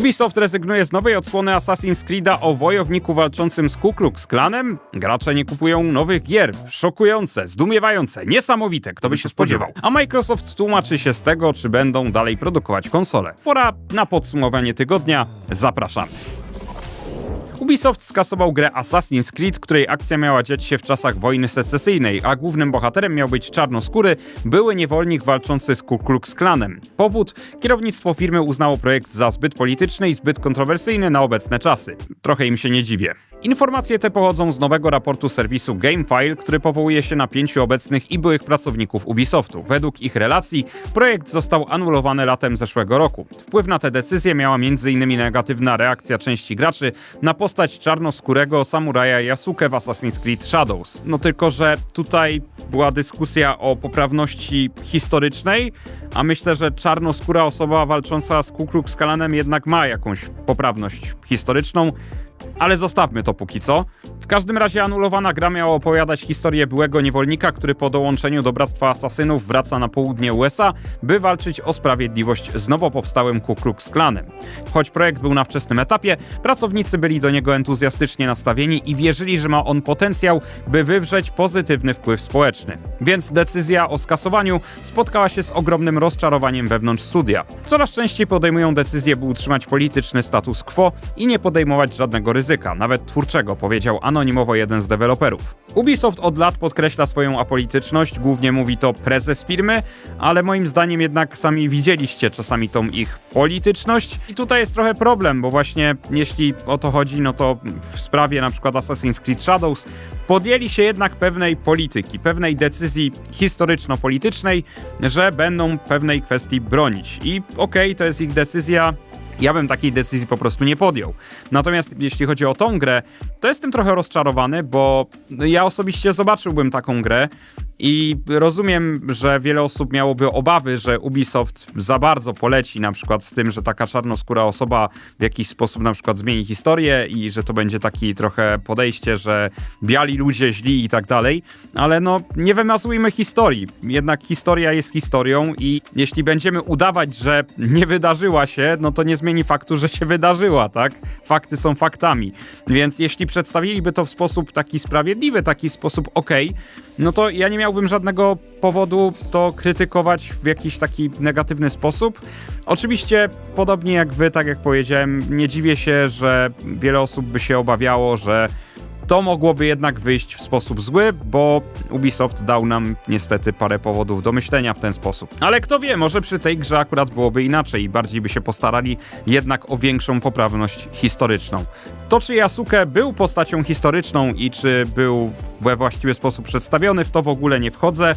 Ubisoft rezygnuje z nowej odsłony Assassin's Creed'a o wojowniku walczącym z Ku Klux Klanem. Gracze nie kupują nowych gier. Szokujące, zdumiewające, niesamowite, kto by się spodziewał. A Microsoft tłumaczy się z tego, czy będą dalej produkować konsole. Pora na podsumowanie tygodnia. Zapraszamy. Ubisoft skasował grę Assassin's Creed, której akcja miała dziać się w czasach wojny secesyjnej, a głównym bohaterem miał być czarnoskóry, były niewolnik walczący z Ku Klux Klanem. Powód? Kierownictwo firmy uznało projekt za zbyt polityczny i zbyt kontrowersyjny na obecne czasy. Trochę im się nie dziwię. Informacje te pochodzą z nowego raportu serwisu GameFile, który powołuje się na pięciu obecnych i byłych pracowników Ubisoftu. Według ich relacji projekt został anulowany latem zeszłego roku. Wpływ na tę decyzję miała m.in. negatywna reakcja części graczy na postać czarnoskórego samuraja Yasuke w Assassin's Creed Shadows. No tylko, że tutaj była dyskusja o poprawności historycznej, a myślę, że czarnoskóra osoba walcząca z Ku Klux Klanem jednak ma jakąś poprawność historyczną ale zostawmy to póki co. W każdym razie anulowana gra miała opowiadać historię byłego niewolnika, który po dołączeniu do Bractwa Asasynów wraca na południe USA, by walczyć o sprawiedliwość z nowo powstałym Ku Klux Klanem. Choć projekt był na wczesnym etapie, pracownicy byli do niego entuzjastycznie nastawieni i wierzyli, że ma on potencjał, by wywrzeć pozytywny wpływ społeczny. Więc decyzja o skasowaniu spotkała się z ogromnym rozczarowaniem wewnątrz studia. Coraz częściej podejmują decyzję, by utrzymać polityczny status quo i nie podejmować żadnego ryzyka, nawet twórczego, powiedział anonimowo jeden z deweloperów. Ubisoft od lat podkreśla swoją apolityczność, głównie mówi to prezes firmy, ale moim zdaniem jednak sami widzieliście czasami tą ich polityczność i tutaj jest trochę problem, bo właśnie jeśli o to chodzi, no to w sprawie na przykład Assassin's Creed Shadows podjęli się jednak pewnej polityki, pewnej decyzji historyczno-politycznej, że będą pewnej kwestii bronić. I okej, okay, to jest ich decyzja, ja bym takiej decyzji po prostu nie podjął. Natomiast jeśli chodzi o tą grę, to jestem trochę rozczarowany, bo ja osobiście zobaczyłbym taką grę i rozumiem, że wiele osób miałoby obawy, że Ubisoft za bardzo poleci na przykład z tym, że taka czarnoskóra osoba w jakiś sposób na przykład zmieni historię i że to będzie taki trochę podejście, że biali ludzie źli i tak dalej, ale no nie wymazujmy historii. Jednak historia jest historią i jeśli będziemy udawać, że nie wydarzyła się, no to nie zmieni faktu, że się wydarzyła, tak? Fakty są faktami. Więc jeśli przedstawiliby to w sposób taki sprawiedliwy, taki sposób ok, no to ja nie miałbym żadnego powodu to krytykować w jakiś taki negatywny sposób. Oczywiście, podobnie jak wy, tak jak powiedziałem, nie dziwię się, że wiele osób by się obawiało, że to mogłoby jednak wyjść w sposób zły, bo Ubisoft dał nam niestety parę powodów do myślenia w ten sposób. Ale kto wie, może przy tej grze akurat byłoby inaczej i bardziej by się postarali jednak o większą poprawność historyczną. To, czy Yasuke był postacią historyczną i czy był we właściwy sposób przedstawiony, w to w ogóle nie wchodzę.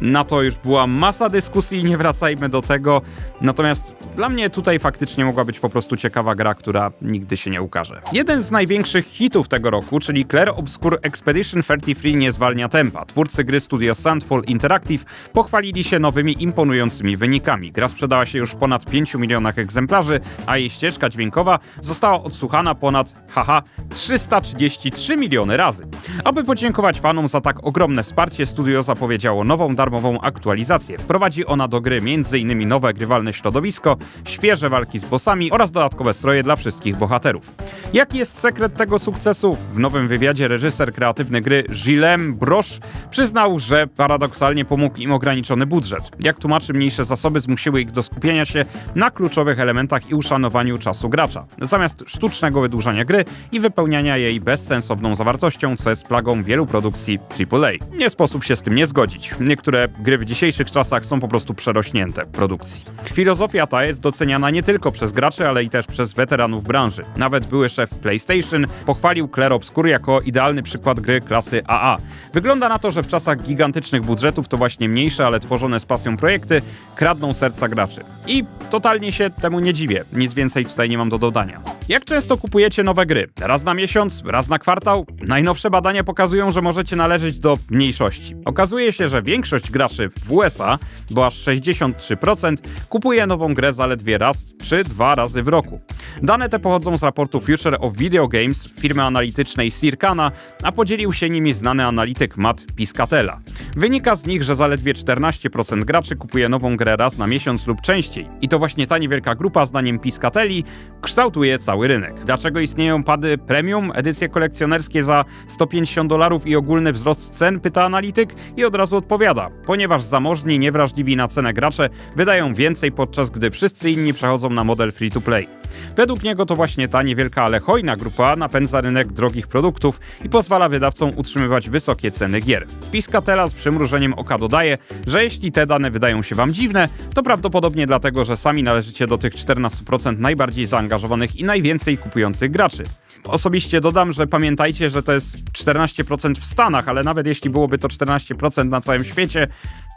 Na to już była masa dyskusji, nie wracajmy do tego. Natomiast dla mnie tutaj faktycznie mogła być po prostu ciekawa gra, która nigdy się nie ukaże. Jeden z największych hitów tego roku, czyli Claire Obscure Expedition 33 nie zwalnia tempa. Twórcy gry Studio Sandfall Interactive pochwalili się nowymi imponującymi wynikami. Gra sprzedała się już w ponad 5 milionach egzemplarzy, a jej ścieżka dźwiękowa została odsłuchana ponad, haha, 333 miliony razy. Aby podziękować fanom za tak ogromne wsparcie, studio zapowiedziało nową darmową aktualizację. Wprowadzi ona do gry m.in. nowe grywalne środowisko, świeże walki z bossami oraz dodatkowe stroje dla wszystkich bohaterów. Jaki jest sekret tego sukcesu? W nowym wywiadzie reżyser kreatywny gry Gilem Brosz przyznał, że paradoksalnie pomógł im ograniczony budżet. Jak tłumaczy, mniejsze zasoby zmusiły ich do skupienia się na kluczowych elementach i uszanowaniu czasu gracza, zamiast sztucznego wydłużania gry i wypełniania jej bezsensowną zawartością, co jest plagą wielu produkcji AAA. Nie sposób się z tym nie zgodzić. Niektóre gry w dzisiejszych czasach są po prostu przerośnięte w produkcji. Filozofia ta jest doceniana nie tylko przez graczy, ale i też przez weteranów branży. Nawet były szef PlayStation pochwalił Claire Obscure jako idealny przykład gry klasy AA. Wygląda na to, że w czasach gigantycznych budżetów to właśnie mniejsze, ale tworzone z pasją projekty kradną serca graczy. I totalnie się temu nie dziwię. Nic więcej tutaj nie mam do dodania. Jak często kupujecie nowe gry? Raz na miesiąc? Raz na kwartał? Najnowsze badania pokazują, że możecie należeć do mniejszości. Okazuje się, że większość graczy w USA, bo aż 63%, kupuje nową grę zaledwie raz czy dwa razy w roku. Dane te pochodzą z raportu Future of Video Games firmy analitycznej Circana, a podzielił się nimi znany analityk Matt Piscatella. Wynika z nich, że zaledwie 14% graczy kupuje nową grę raz na miesiąc lub częściej. I to właśnie ta niewielka grupa, zdaniem Piscatelli, kształtuje cały rynek. Dlaczego istnieją pady premium, edycje kolekcjonerskie za 150 dolarów i ogólny wzrost cen, pyta analityk i od razu odpowiada. Ponieważ zamożni, niewrażliwi na cenę gracze wydają więcej, podczas gdy wszyscy inni przechodzą na model free-to-play. Według niego to właśnie ta niewielka, ale hojna grupa napędza rynek drogich produktów i pozwala wydawcom utrzymywać wysokie ceny gier. Piscatella z przymrużeniem oka dodaje, że jeśli te dane wydają się wam dziwne, to prawdopodobnie dlatego, że sami należycie do tych 14% najbardziej zaangażowanych i najwięcej kupujących graczy. Osobiście dodam, że pamiętajcie, że to jest 14% w Stanach, ale nawet jeśli byłoby to 14% na całym świecie,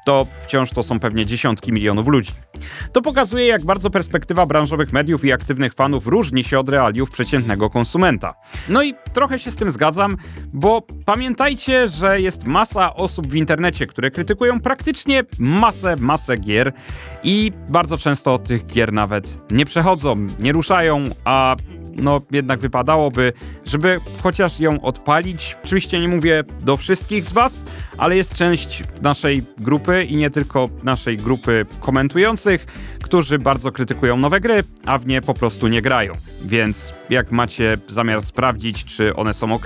to wciąż to są pewnie dziesiątki milionów ludzi. To pokazuje, jak bardzo perspektywa branżowych mediów i aktywnych fanów różni się od realiów przeciętnego konsumenta. No i trochę się z tym zgadzam, bo pamiętajcie, że jest masa osób w internecie, które krytykują praktycznie masę, masę gier i bardzo często tych gier nawet nie przechodzą, nie ruszają, a no jednak wypadałoby, żeby chociaż ją odpalić. Oczywiście nie mówię do wszystkich z Was, ale jest część naszej grupy i nie tylko naszej grupy komentujących, którzy bardzo krytykują nowe gry, a w nie po prostu nie grają. Więc jak macie zamiar sprawdzić, czy one są ok,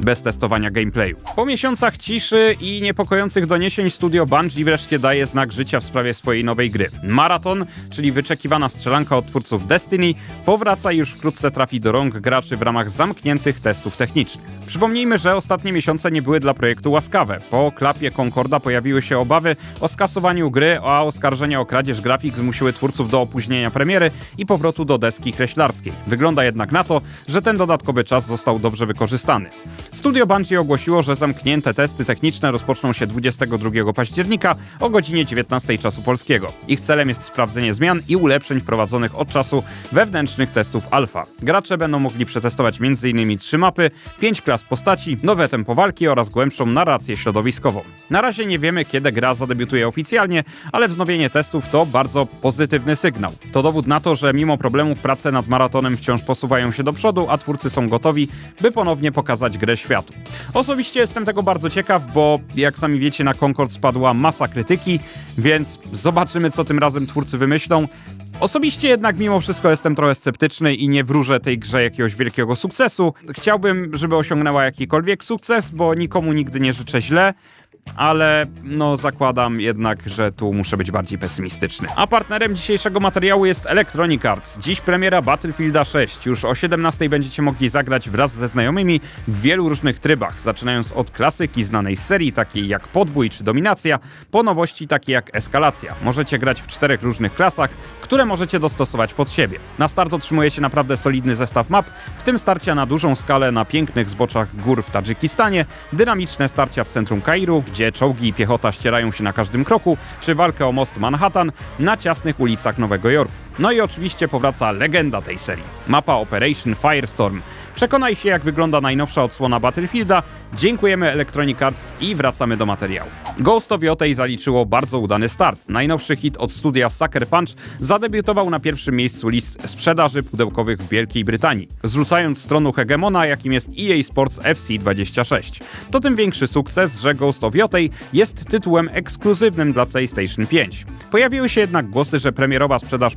bez testowania gameplayu. Po miesiącach ciszy i niepokojących doniesień studio Bungie wreszcie daje znak życia w sprawie swojej nowej gry. Marathon, czyli wyczekiwana strzelanka od twórców Destiny, powraca i już wkrótce trafi do rąk graczy w ramach zamkniętych testów technicznych. Przypomnijmy, że ostatnie miesiące nie były dla projektu łaskawe. Po klapie Concorda pojawiły się obawy o skasowaniu gry, a oskarżenia o kradzież grafik zmusiły twórców do opóźnienia premiery i powrotu do deski kreślarskiej. Wygląda jednak na to, że ten dodatkowy czas został dobrze wykorzystany. Studio Bungie ogłosiło, że zamknięte testy techniczne rozpoczną się 22 października o godzinie 19 czasu polskiego. Ich celem jest sprawdzenie zmian i ulepszeń wprowadzonych od czasu wewnętrznych testów alfa. Gracze będą mogli przetestować m.in. trzy mapy, pięć klas postaci, nowe tempo walki oraz głębszą narrację środowiskową. Na razie nie wiemy, kiedy gra zadebiutuje oficjalnie, ale wznowienie testów to bardzo pozytywny sygnał. To dowód na to, że mimo problemów prace nad maratonem wciąż posuwają się do przodu, a twórcy są gotowi, by ponownie pokazać grę światu. Osobiście jestem tego bardzo ciekaw, bo jak sami wiecie, na Concord spadła masa krytyki, więc zobaczymy, co tym razem twórcy wymyślą. Osobiście jednak mimo wszystko jestem trochę sceptyczny i nie wróżę tej grze jakiegoś wielkiego sukcesu. Chciałbym, żeby osiągnęła jakikolwiek sukces, bo nikomu nigdy nie życzę źle ale no zakładam jednak, że tu muszę być bardziej pesymistyczny. A partnerem dzisiejszego materiału jest Electronic Arts. Dziś premiera Battlefielda 6. Już o 17 będziecie mogli zagrać wraz ze znajomymi w wielu różnych trybach, zaczynając od klasyki znanej serii, takiej jak podbój czy dominacja, po nowości takie jak eskalacja. Możecie grać w czterech różnych klasach, które możecie dostosować pod siebie. Na start otrzymujecie naprawdę solidny zestaw map, w tym starcia na dużą skalę na pięknych zboczach gór w Tadżykistanie, dynamiczne starcia w centrum Kairu, gdzie czołgi i piechota ścierają się na każdym kroku, czy walkę o most Manhattan na ciasnych ulicach Nowego Jorku. No i oczywiście powraca legenda tej serii. Mapa Operation Firestorm. Przekonaj się, jak wygląda najnowsza odsłona Battlefielda. Dziękujemy Electronic Arts i wracamy do materiału. Ghost of Yotei zaliczyło bardzo udany start. Najnowszy hit od studia Sucker Punch zadebiutował na pierwszym miejscu list sprzedaży pudełkowych w Wielkiej Brytanii, zrzucając stronu hegemona, jakim jest EA Sports FC26. To tym większy sukces, że Ghost of Yotei jest tytułem ekskluzywnym dla PlayStation 5. Pojawiły się jednak głosy, że premierowa sprzedaż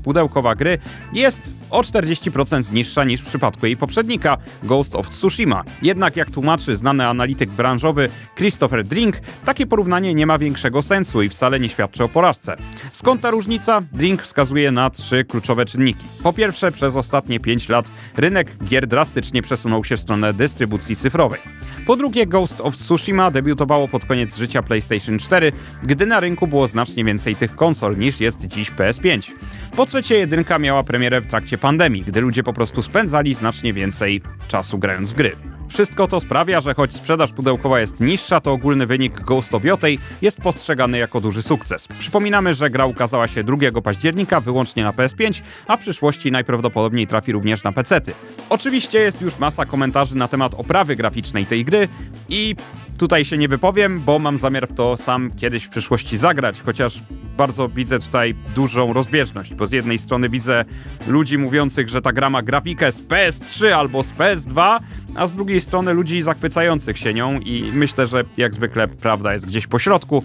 gry jest o 40% niższa niż w przypadku jej poprzednika, Ghost of Tsushima. Jednak jak tłumaczy znany analityk branżowy Christopher Drink, takie porównanie nie ma większego sensu i wcale nie świadczy o porażce. Skąd ta różnica? Drink wskazuje na trzy kluczowe czynniki. Po pierwsze, przez ostatnie 5 lat rynek gier drastycznie przesunął się w stronę dystrybucji cyfrowej. Po drugie, Ghost of Tsushima debiutowało pod koniec życia PlayStation 4, gdy na rynku było znacznie więcej tych konsol niż jest dziś PS5. Po trzecie, jedynka miała premierę w trakcie pandemii, gdy ludzie po prostu spędzali znacznie więcej czasu grając w gry. Wszystko to sprawia, że choć sprzedaż pudełkowa jest niższa, to ogólny wynik Ghost of Yotei jest postrzegany jako duży sukces. Przypominamy, że gra ukazała się 2 października wyłącznie na PS5, a w przyszłości najprawdopodobniej trafi również na PC-ty. Oczywiście jest już masa komentarzy na temat oprawy graficznej tej gry i tutaj się nie wypowiem, bo mam zamiar w to sam kiedyś w przyszłości zagrać, chociaż bardzo widzę tutaj dużą rozbieżność, bo z jednej strony widzę ludzi mówiących, że ta gra ma grafikę z PS3 albo z PS2, a z drugiej strony ludzi zachwycających się nią i myślę, że jak zwykle prawda jest gdzieś po środku.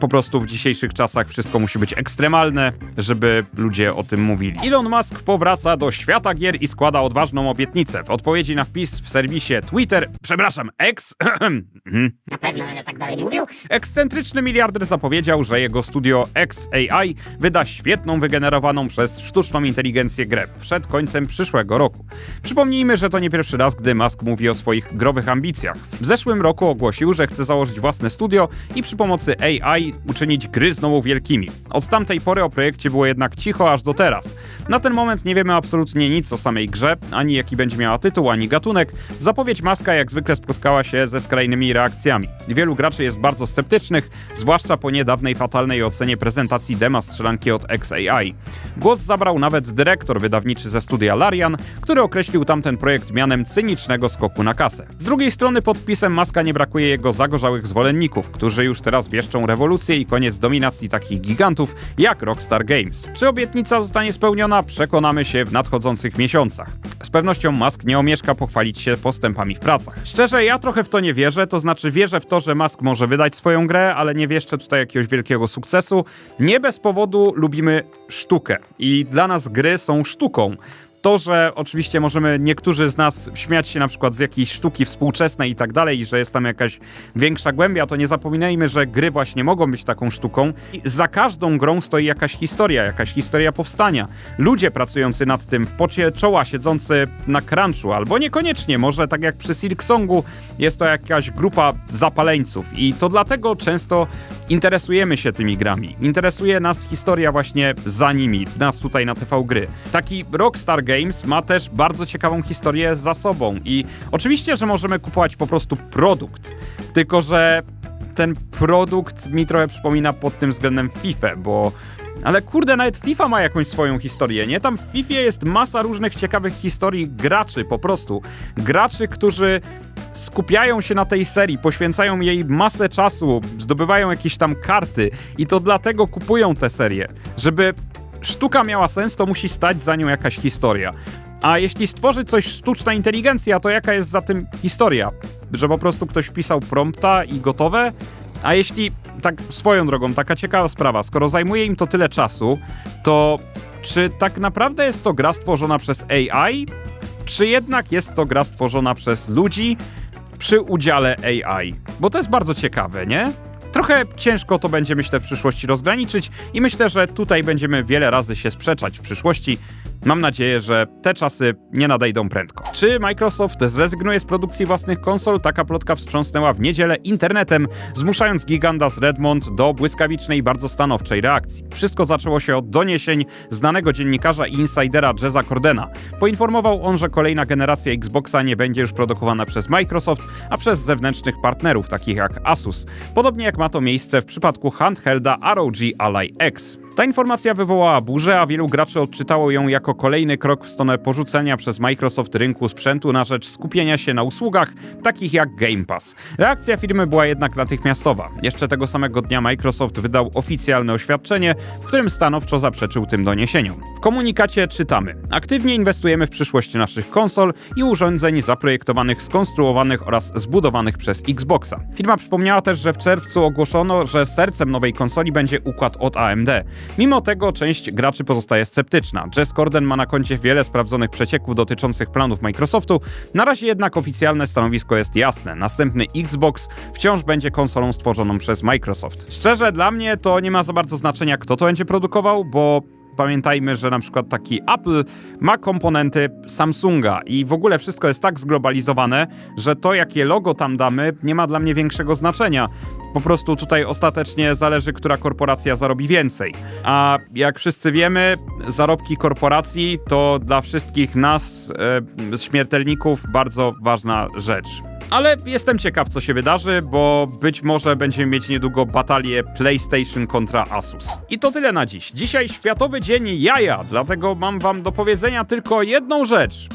Po prostu w dzisiejszych czasach wszystko musi być ekstremalne, żeby ludzie o tym mówili. Elon Musk powraca do świata gier i składa odważną obietnicę. W odpowiedzi na wpis w serwisie Twitter, przepraszam, X, Na pewno będę tak dalej mówił? Ekscentryczny miliarder zapowiedział, że jego studio XAI wyda świetną, wygenerowaną przez sztuczną inteligencję grę przed końcem przyszłego roku. Przypomnijmy, że to nie pierwszy raz, gdy Musk mówi o swoich growych ambicjach. W zeszłym roku ogłosił, że chce założyć własne studio i przy pomocy AI uczynić gry znowu wielkimi. Od tamtej pory o projekcie było jednak cicho aż do teraz. Na ten moment nie wiemy absolutnie nic o samej grze, ani jaki będzie miała tytuł, ani gatunek. Zapowiedź Maska jak zwykle spotkała się ze skrajnymi reakcjami. Wielu graczy jest bardzo sceptycznych, zwłaszcza po niedawnej fatalnej ocenie prezentacji dema strzelanki od XAI. Głos zabrał nawet dyrektor wydawniczy ze studia Larian, który określił tamten projekt mianem cynicznego skoku na kasę. Z drugiej strony pod wpisem Maska nie brakuje jego zagorzałych zwolenników, którzy już teraz wieszczą rewolucję i koniec dominacji takich gigantów jak Rockstar Games. Czy obietnica zostanie spełniona? Przekonamy się w nadchodzących miesiącach. Z pewnością Musk nie omieszka pochwalić się postępami w pracach. Szczerze, ja trochę w to nie wierzę, to znaczy wierzę w to, że Musk może wydać swoją grę, ale nie wieszczę tutaj jakiegoś wielkiego sukcesu. Nie bez powodu lubimy sztukę i dla nas gry są sztuką. To, że oczywiście możemy niektórzy z nas śmiać się na przykład z jakiejś sztuki współczesnej i tak dalej, że jest tam jakaś większa głębia, to nie zapominajmy, że gry właśnie mogą być taką sztuką. I za każdą grą stoi jakaś historia, jakaś historia powstania. Ludzie pracujący nad tym w pocie czoła, siedzący na crunchu, albo niekoniecznie, może tak jak przy Silk Songu, jest to jakaś grupa zapaleńców. I to dlatego często interesujemy się tymi grami. Interesuje nas historia właśnie za nimi, nas tutaj na TV Gry. Taki Rockstar Games ma też bardzo ciekawą historię za sobą i oczywiście, że możemy kupować po prostu produkt, tylko że ten produkt mi trochę przypomina pod tym względem FIFA, bo ale kurde, nawet FIFA ma jakąś swoją historię, nie? Tam w FIFA jest masa różnych ciekawych historii graczy, po prostu. Graczy, którzy skupiają się na tej serii, poświęcają jej masę czasu, zdobywają jakieś tam karty i to dlatego kupują tę serię. Żeby sztuka miała sens, to musi stać za nią jakaś historia. A jeśli stworzy coś sztuczna inteligencja, to jaka jest za tym historia? Że po prostu ktoś wpisał prompta i gotowe? A jeśli, tak swoją drogą, taka ciekawa sprawa, skoro zajmuje im to tyle czasu, to czy tak naprawdę jest to gra stworzona przez AI? Czy jednak jest to gra stworzona przez ludzi przy udziale AI? Bo to jest bardzo ciekawe, nie? Trochę ciężko to będzie, myślę, w przyszłości rozgraniczyć i myślę, że tutaj będziemy wiele razy się sprzeczać w przyszłości. Mam nadzieję, że te czasy nie nadejdą prędko. Czy Microsoft zrezygnuje z produkcji własnych konsol? Taka plotka wstrząsnęła w niedzielę internetem, zmuszając giganta z Redmond do błyskawicznej, bardzo stanowczej reakcji. Wszystko zaczęło się od doniesień znanego dziennikarza i insidera Jeza Cordena. Poinformował on, że kolejna generacja Xboxa nie będzie już produkowana przez Microsoft, a przez zewnętrznych partnerów, takich jak Asus. Podobnie jak ma to miejsce w przypadku handhelda ROG Ally X. Ta informacja wywołała burzę, a wielu graczy odczytało ją jako kolejny krok w stronę porzucenia przez Microsoft rynku sprzętu na rzecz skupienia się na usługach, takich jak Game Pass. Reakcja firmy była jednak natychmiastowa. Jeszcze tego samego dnia Microsoft wydał oficjalne oświadczenie, w którym stanowczo zaprzeczył tym doniesieniom. W komunikacie czytamy: Aktywnie inwestujemy w przyszłość naszych konsol i urządzeń zaprojektowanych, skonstruowanych oraz zbudowanych przez Xboxa. Firma przypomniała też, że w czerwcu ogłoszono, że sercem nowej konsoli będzie układ od AMD. Mimo tego część graczy pozostaje sceptyczna. Jez Corden ma na koncie wiele sprawdzonych przecieków dotyczących planów Microsoftu, na razie jednak oficjalne stanowisko jest jasne. Następny Xbox wciąż będzie konsolą stworzoną przez Microsoft. Szczerze, dla mnie to nie ma za bardzo znaczenia, kto to będzie produkował, bo pamiętajmy, że na przykład taki Apple ma komponenty Samsunga i w ogóle wszystko jest tak zglobalizowane, że to jakie logo tam damy nie ma dla mnie większego znaczenia. Po prostu tutaj ostatecznie zależy, która korporacja zarobi więcej. A jak wszyscy wiemy, zarobki korporacji to dla wszystkich nas, e, śmiertelników, bardzo ważna rzecz. Ale jestem ciekaw, co się wydarzy, bo być może będziemy mieć niedługo batalię PlayStation kontra Asus. I to tyle na dziś. Dzisiaj Światowy Dzień Jaja, dlatego mam wam do powiedzenia tylko jedną rzecz.